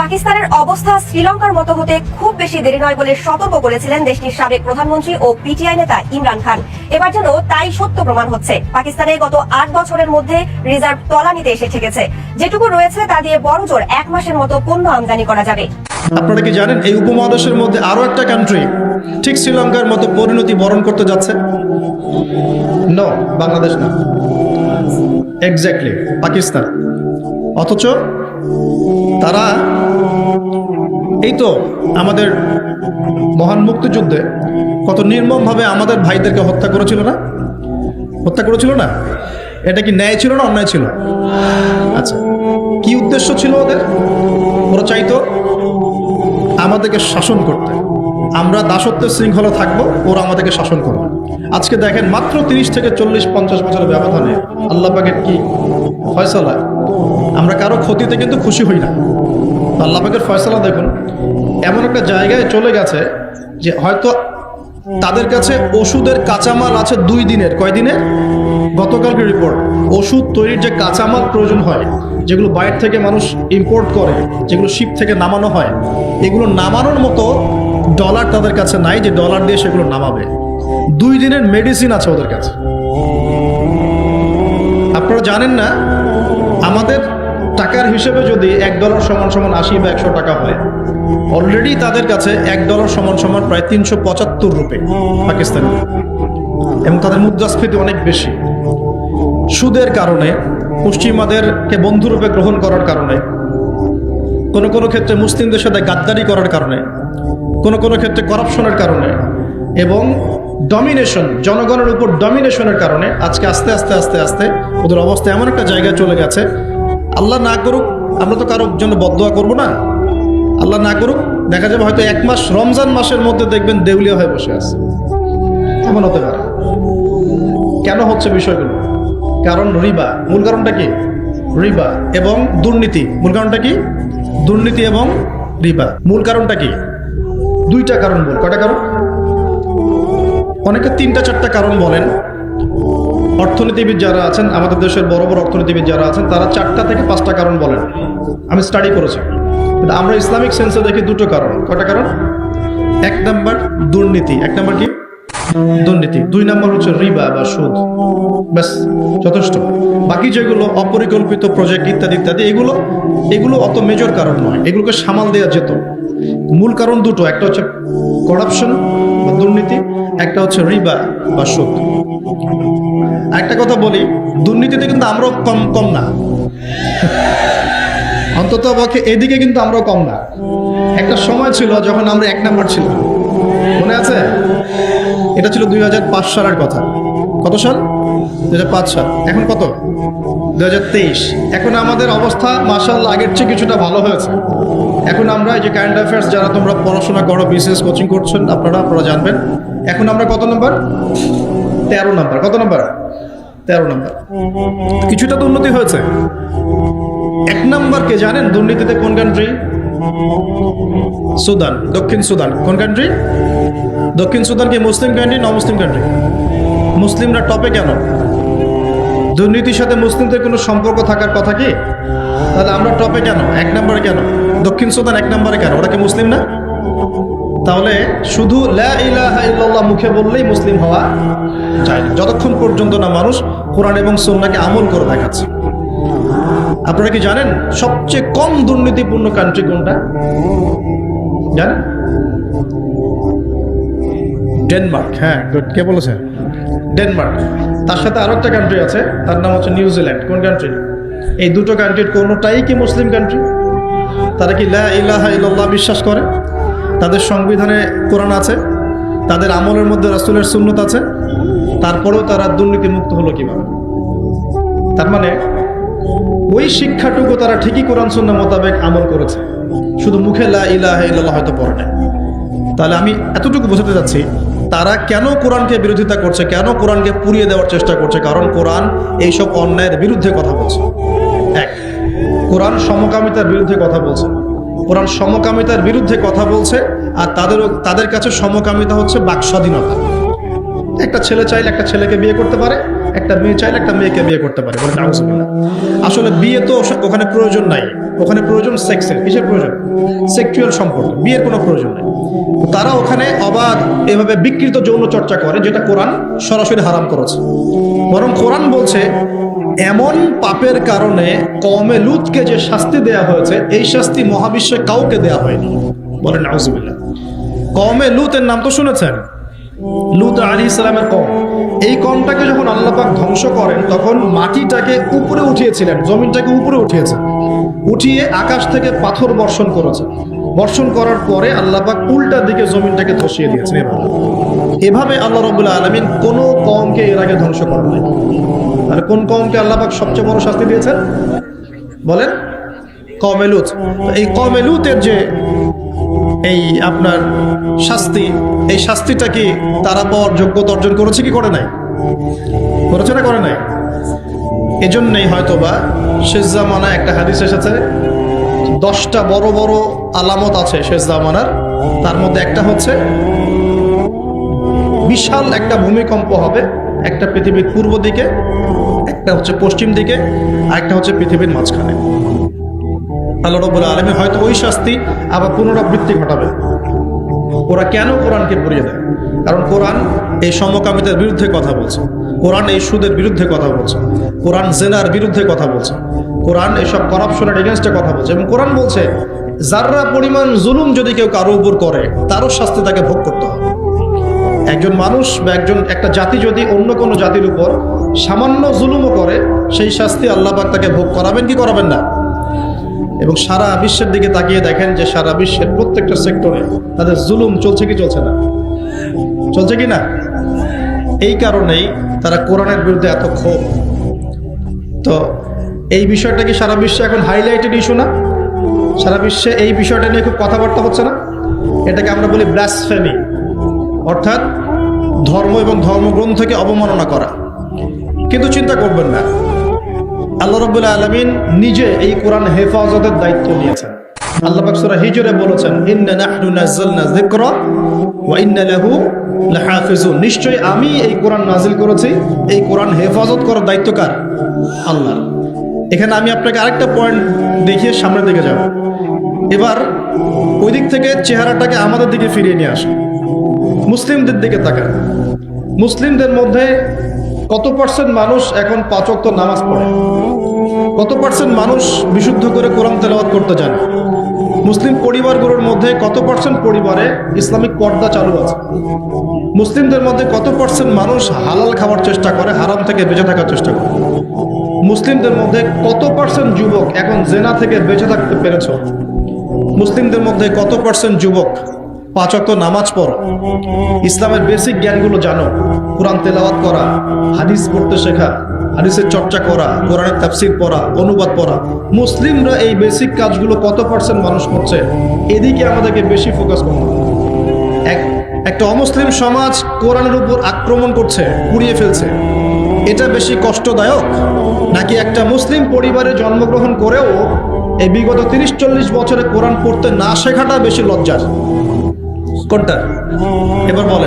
পাকিস্তানের অবস্থা শ্রীলঙ্কার মতো হতে খুব বেশি দেরি নয় বলে সতর্ক করেছিলেন দেশটির সাবেক প্রধানমন্ত্রী ও পিটিআই নেতা ইমরান খান। এবার যেন তাই সত্য প্রমাণ হচ্ছে। পাকিস্তানে গত আট বছরের মধ্যে রিজার্ভ তলানিতে এসে ঠেকেছে। যেটুকু রয়েছে তা দিয়ে বড় জোর এক মাসের মতো পণ্য আমদানি করা যাবে। আপনারা কি জানেন এই উপমহাদেশের মধ্যে আরও একটা কান্ট্রি ঠিক শ্রীলঙ্কার মতো পরিণতি বরণ করতে যাচ্ছে? নো বাংলাদেশ না। এক্স্যাক্টলি পাকিস্তান। অথচ তারা এই তো আমাদের মহান মুক্তিযুদ্ধে কত নির্মমভাবে আমাদের ভাইদেরকে হত্যা করেছিল না? হত্যা করেছিল না? এটা কি ন্যায় ছিল না অন্যায় ছিল? আচ্ছা কি উদ্দেশ্য ছিল ওদের? ওরা চাইতো আমাদেরকে শাসন করতে। আমরা দাসত্বের শৃঙ্খলা থাকব, ওরা আমাদেরকে শাসন করবে। আজকে দেখেন মাত্র তিরিশ থেকে চল্লিশ, পঞ্চাশ বছরের ব্যবধানে আল্লাহ পাকের কি ফয়সালা। আমরা কারও ক্ষতিতে কিন্তু খুশি হই না। আল্লাহ পাকের ফয়সালা দেখুন, এমন একটা জায়গায় চলে গেছে যে হয়তো তাদের কাছে ওষুধের কাঁচামাল আছে দুই দিনের। কয় দিনের? গতকালকে রিপোর্ট ওষুধ তৈরির যে কাঁচামাল প্রয়োজন হয়, যেগুলো বাইরে থেকে মানুষ ইম্পোর্ট করে, যেগুলো শিপ থেকে নামানো হয়, এগুলো নামানোর মতো ডলার তাদের কাছে নাই যে ডলার দিয়ে সেগুলো নামাবে। দুই দিনের মেডিসিন আছে ওদের কাছে। আপনারা জানেন না, আমাদের হিসেবে যদি এক ডলার সমান সমান আশি বা একশো টাকা হয় অলরেডি তাদের কাছে এক ডলার সমান সমান প্রায় তিনশো পঁচাত্তর রুপে পাকিস্তানি। এবং তাদের মুদ্রাস্ফীতি অনেক বেশি। সুদের কারণে, পশ্চিমাদেরকে বন্ধুরূপে গ্রহণ করার কারণে, কোনো কোনো ক্ষেত্রে মুসলিমদের সাথে গাদ্দারি করার কারণে, কোনো কোনো ক্ষেত্রে করাপশনের কারণে এবং ডমিনেশন জনগণের উপর ডমিনেশনের কারণে আজকে আস্তে আস্তে আস্তে আস্তে ওদের অবস্থা এমন একটা জায়গায় চলে গেছে আল্লাহ না করুক, আমরা তো কারোর জন্য বদোয়া করব না। আল্লাহ না করুক, দেখা যাবে হয়তো এক মাস, রমজান মাসের মধ্যে দেখবেন দেউলিয়া হয়ে বসে আছে। এমন হতে পারে। কেন হচ্ছে বিষয়গুলো? কারণ রিবা। মূল কারণটা কি? রিবা এবং দুর্নীতি। মূল কারণটা কি? দুর্নীতি এবং রিবা। মূল কারণটা কি? দুইটা কারণ বল। কটা কারণ? অনেকে তিনটা, চারটা কারণ বলেন। অর্থনীতিবিদ যারা আছেন, আমাদের দেশের বড় বড় অর্থনীতিবিদ যারা আছেন, তারা চারটা থেকে পাঁচটা কারণ বলেন। আমি স্টাডি করেছি। কিন্তু আমরা ইসলামিক সেন্সে দেখি দুটো কারণ। কটা কারণ? এক নাম্বার দুর্নীতি। এক নাম্বার কি? দুর্নীতি। দুই নাম্বার হচ্ছে রিবা বা সুদ। ব্যাস, যথেষ্ট। বাকি যেগুলো অপরিকল্পিত প্রজেক্ট ইত্যাদি ইত্যাদি, এগুলো এগুলো অত মেজর কারণ নয়। এগুলোকে সামাল দেওয়া যেত। মূল কারণ দুটো। একটা হচ্ছে করাপশন বা দুর্নীতি, একটা হচ্ছে রিবা বা সুদ। একটা কথা বলি, দুর্নীতিতে কিন্তু আমরাও কম কম না। অন্তত পক্ষে এদিকে কিন্তু আমরাও কম না। একটা সময় ছিল যখন আমরা এক নাম্বার ছিলাম। মনে আছে? এটা ছিল দুই হাজার পাঁচ সালের কথা। কত সাল? দুই সাল। এখন কত? দুই হাজার তেইশ। এখন আমাদের অবস্থা মাসাল আগের চেয়ে কিছুটা ভালো হয়েছে। এখন আমরা এই যে কারেন্ট অ্যাফেয়ার্স যারা তোমরা পড়াশোনা করো বিসিএস কোচিং করছেন, আপনারা আপনারা জানবেন। এখন আমরা কত নম্বর? তেরো নম্বর। কত নম্বর? তেরো নম্বর। কিছুটা তো উন্নতি হয়েছে। এক নম্বর কে জানেন দুর্নীতিতে কোন কান্ট্রি সুদান, দক্ষিণ সুদান। কোন কান্ট্রি দক্ষিণ সুদান কি মুসলিম কান্ট্রি না মুসলিম কান্ট্রি মুসলিমরা টপে কেন? দুর্নীতির সাথে মুসলিমদের কোনো সম্পর্ক থাকার কথা কি? তাহলে আমরা টপে কেন? এক নম্বরে কেন? দক্ষিণ সুদান এক নম্বরে কেন? ওরা কি মুসলিম না? তাহলে শুধু লা ইলাহা ইল্লাল্লাহ মুখে বললেই মুসলিম হওয়া যায় না। যতক্ষণ পর্যন্ত না মানুষ কোরআন এবং সুন্নাহকে আমল করে দেখাচ্ছে। আপনারা কি জানেন সবচেয়ে কম দুর্নীতিপূর্ণ কান্ট্রি কোনটা? জানেন? ডেনমার্ক। হ্যাঁ গুড কে বলেছে? ডেনমার্ক। তার সাথে আরও একটা কান্ট্রি আছে, তার নাম হচ্ছে নিউজিল্যান্ড কোন কান্ট্রি এই দুটো কান্ট্রির কোনোটাই কি মুসলিম কান্ট্রি তারা কি লা ইলাহা ইল্লাল্লাহ বিশ্বাস করে? তাদের সংবিধানে কোরআন আছে, তাদের আমলের মধ্যে রাসূলের সুন্নত আছে, তারপরেও তারা দুর্নীতি মুক্ত হলো কীভাবে? তার মানে ওই শিক্ষাটুকু তারা ঠিকই কোরআন সুন্না মোতাবেক আমল করেছে, শুধু মুখে লা ইলাহা হয়তো পড়ে নাই। তাহলে আমি এতটুকু বোঝাতে চাচ্ছি, তারা কেন কোরআনকে বিরোধিতা করছে, কেন কোরআনকে পুড়িয়ে দেওয়ার চেষ্টা করছে? কারণ কোরআন এইসব অন্যায়ের বিরুদ্ধে কথা বলছে। এক, কোরআন সমকামিতার বিরুদ্ধে কথা বলছে। কোরআন সমকামিতার বিরুদ্ধে কথা বলছে আর তাদের তাদের কাছে সমকামিতা হচ্ছে বাক স্বাধীনতা একটা ছেলে চাইলে একটা ছেলেকে বিয়ে করতে পারে, একটা মেয়ে চাইলে একটা মেয়েকে বিয়ে করতে পারে। আসলে বিয়ে তো ওখানে প্রয়োজন নাই ওখানে প্রয়োজন সেক্সের কিসের প্রয়োজন? সেক্সুয়াল সম্পর্ক, বিয়ের কোনো প্রয়োজন নেই। তারা ওখানে অবাধ এভাবে বিকৃত যৌন চর্চা করে, যেটা কোরআন সরাসরি হারাম করেছে। বরং কোরআন বলছে, এমন পাপের কারণে কমে লুতকে যে শাস্তি দেয়া হয়েছে, এই শাস্তি মহাবিশ্বে কাউকে দেয়া হয়নি। বলেন, নাউজুবিল্লাহ। কমে লুতের নাম তো শুনেছেন? লুত আলী ইসলামের কম এই কমটাকে যখন আল্লাপাক ধ্বংস করেন, তখন মাটিটাকে উপরে উঠিয়েছিলেন, জমিনটাকে উপরে উঠিয়েছেন। উঠিয়ে আকাশ থেকে পাথর বর্ষণ করেছে। বর্ষণ করার পরে আল্লাপাক উল্টা দিকে জমিনটাকে ধসিয়ে দিয়েছেন এভাবে। এভাবে আল্লাহ রবুল্লাহ আলমিন কোনো কমকে এর আগে ধ্বংস করেন নাই। আর কোন কমকে আল্লাপাক সবচেয়ে বড় শাস্তি দিয়েছেন? বলেন কমেলুত এই কমেলুতের যে এই আপনার শাস্তি, এই শাস্তিটা কি তারা পাওয়ার যোগ্যতা অর্জন করেছে কি করে নাই? করেছে না করে নাই? এজন্যই হয়তো বা শেষ জামানায় একটা হাদিস এসেছে, দশটা বড় বড় আলামত আছে শেষ জামানার। তার মধ্যে একটা হচ্ছে, বিশাল একটা ভূমিকম্প হবে একটা পৃথিবীর পূর্ব দিকে, একটা হচ্ছে পশ্চিম দিকে, আর একটা হচ্ছে পৃথিবীর মাঝখানে। আল্লাহ রব্বুল আলমী হয়তো ওই শাস্তি আবার পুনরাবৃত্তি ঘটাবে। ওরা কেন কোরআনকে পড়িয়ে দেয়? কারণ কোরআন এই সমকামিতার বিরুদ্ধে কথা বলছে। কোরআন এই সুদের বিরুদ্ধে কথা বলছে। কোরআন জেনার বিরুদ্ধে কথা বলছে। কোরআন এসব করাপশনের এগেনস্টে কথা বলছে এবং কোরআন বলছে, যাররা পরিমাণ জুলুম যদি কেউ কারও উপর করে, তারও শাস্তি তাকে ভোগ করতে হবে। একজন মানুষ বা একজন একটা জাতি যদি অন্য কোনো জাতির উপর সামান্য জুলুমও করে, সেই শাস্তি আল্লাহ পাক তাকে ভোগ করাবেন কি করাবেন না? এবং সারা বিশ্বের দিকে তাকিয়ে দেখেন যে সারা বিশ্বের প্রত্যেকটা সেক্টরে তাদের জুলুম চলছে কি চলছে না? চলছে কি না? এই কারণেই তারা কোরআনের বিরুদ্ধে এত ক্ষোভ। তো এই বিষয়টা কি সারা বিশ্বে এখন হাইলাইটেড ইস্যু না? সারা বিশ্বে এই বিষয়টা নিয়ে খুব কথাবার্তা হচ্ছে না? এটাকে আমরা বলি ব্লাসফেমি অর্থাৎ ধর্ম এবং ধর্মগ্রন্থকে অবমাননা করা। কিন্তু চিন্তা করবেন না। আল্লাহ রবুল্লাহ আলমিন নিজে এই কোরআন হেফাজতের দায়িত্ব নিয়েছেন। আল্লাহ পাক সূরা হিজরে বলেছেন, ইন্না নাহনু নাযালনা যিকরা ওয়া ইন্না লাহু লাহাফিজুন। নিশ্চয়ই আমি এই কোরআন নাজিল করেছি। এই কোরআন হেফাজত করার দায়িত্ব কার? আল্লাহ এখানে আমি আপনাকে আরেকটা পয়েন্ট দেখিয়ে সামনের দিকে যাব। এবার ওই দিক থেকে চেহারাটাকে আমাদের দিকে ফিরিয়ে নিয়ে আসে। মুসলিমদের দিকে তাকান। মুসলিমদের মধ্যে কত পার্সেন্ট মানুষ এখন পাঁচক্ত নামাজ পড়ে? কত পার্সেন্ট মানুষ বিশুদ্ধ করে কোরআন তেলাওয়াত করতে জানে? মুসলিম পরিবারগুলোর মধ্যে কত পার্সেন্ট পরিবারে ইসলামিক পর্দা চালু আছে? মুসলিমদের মধ্যে কত পার্সেন্ট মানুষ হালাল খাওয়ার চেষ্টা করে, হারাম থেকে বেঁচে থাকার চেষ্টা করে? মুসলিমদের মধ্যে কত পার্সেন্ট যুবক এখন জেনা থেকে বেঁচে থাকতে পেরেছ? মুসলিমদের মধ্যে কত পার্সেন্ট যুবক পাঁচ অক্ত নামাজ পড়ো? ইসলামের বেসিক জ্ঞানগুলো জানো। কোরআন তেলাওয়াত করা, হাদিস পড়তে শেখা হাদিসের চর্চা করা, কোরআনের তাফসির পড়া, অনুবাদ পড়া। মুসলিমরা এই বেসিক কাজগুলো কত পার্সেন্ট মানুষ করছে? এদিকে আমাদেরকে বেশি ফোকাস করতে এক, একটা অমুসলিম সমাজ কোরআনের উপর আক্রমণ করছে, পুড়িয়ে ফেলছে। এটা বেশি কষ্টদায়ক? নাকি একটা মুসলিম পরিবারে জন্মগ্রহণ করেও এই বিগত তিরিশ, চল্লিশ বছরে কোরআন পড়তে না শেখাটা বেশি লজ্জার? কোনটা? এবার বলেন।